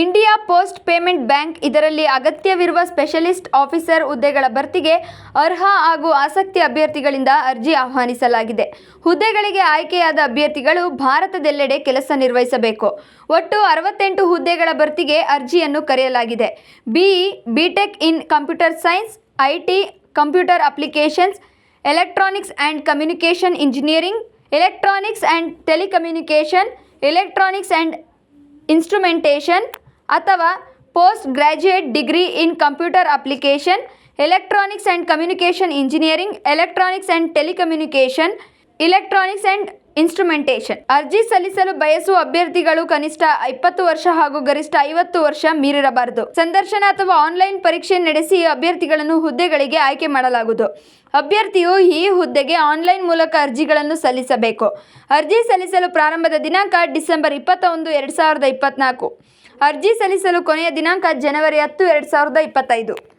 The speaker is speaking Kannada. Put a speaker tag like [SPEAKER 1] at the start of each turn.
[SPEAKER 1] ಇಂಡಿಯಾ ಪೋಸ್ಟ್ ಪೇಮೆಂಟ್ ಬ್ಯಾಂಕ್ ಇದರಲ್ಲಿ ಅಗತ್ಯವಿರುವ ಸ್ಪೆಷಲಿಸ್ಟ್ ಆಫೀಸರ್ ಹುದ್ದೆಗಳ ಭರ್ತಿಗೆ ಅರ್ಹ ಹಾಗೂ ಆಸಕ್ತಿ ಅಭ್ಯರ್ಥಿಗಳಿಂದ ಅರ್ಜಿ ಆಹ್ವಾನಿಸಲಾಗಿದೆ. ಹುದ್ದೆಗಳಿಗೆ ಆಯ್ಕೆಯಾದ ಅಭ್ಯರ್ಥಿಗಳು ಭಾರತದೆಲ್ಲೆಡೆ ಕೆಲಸ ನಿರ್ವಹಿಸಬೇಕು. ಒಟ್ಟು ಅರವತ್ತೆಂಟು ಹುದ್ದೆಗಳ ಭರ್ತಿಗೆ ಅರ್ಜಿಯನ್ನು ಕರೆಯಲಾಗಿದೆ. BE, BTech in computer science, IT, computer applications electronics and communication engineering, electronics and telecommunication, electronics and instrumentation ಅಥವಾ post graduate degree in computer application electronics and communication engineering electronics and telecommunication electronics and instrumentation ಅರ್ಜಿ ಸಲ್ಲಿಸಲು ಬಯಸುವ ಅಭ್ಯರ್ಥಿಗಳು ಕನಿಷ್ಠ ಇಪ್ಪತ್ತು ವರ್ಷ ಹಾಗೂ ಗರಿಷ್ಠ ಐವತ್ತು ವರ್ಷ ಮೀರಿರಬಾರದು. ಸಂದರ್ಶನ ಅಥವಾ ಆನ್ಲೈನ್ ಪರೀಕ್ಷೆ ನಡೆಸಿ ಅಭ್ಯರ್ಥಿಗಳನ್ನು ಹುದ್ದೆಗಳಿಗೆ ಆಯ್ಕೆ ಮಾಡಲಾಗುವುದು. ಅಭ್ಯರ್ಥಿಯು ಈ ಹುದ್ದೆಗೆ ಆನ್ಲೈನ್ ಮೂಲಕ ಅರ್ಜಿಗಳನ್ನು ಸಲ್ಲಿಸಬೇಕು. ಅರ್ಜಿ ಸಲ್ಲಿಸಲು ಪ್ರಾರಂಭದ ದಿನಾಂಕ ಡಿಸೆಂಬರ್ ಇಪ್ಪತ್ತೊಂದು, ಎರಡು ಸಾವಿರದ ಇಪ್ಪತ್ತ್ನಾಲ್ಕು ಅರ್ಜಿ ಸಲ್ಲಿಸಲು ಕೊನೆಯ ದಿನಾಂಕ ಜನವರಿ ಹತ್ತು, ಎರಡು ಸಾವಿರದ ಇಪ್ಪತ್ತೈದು.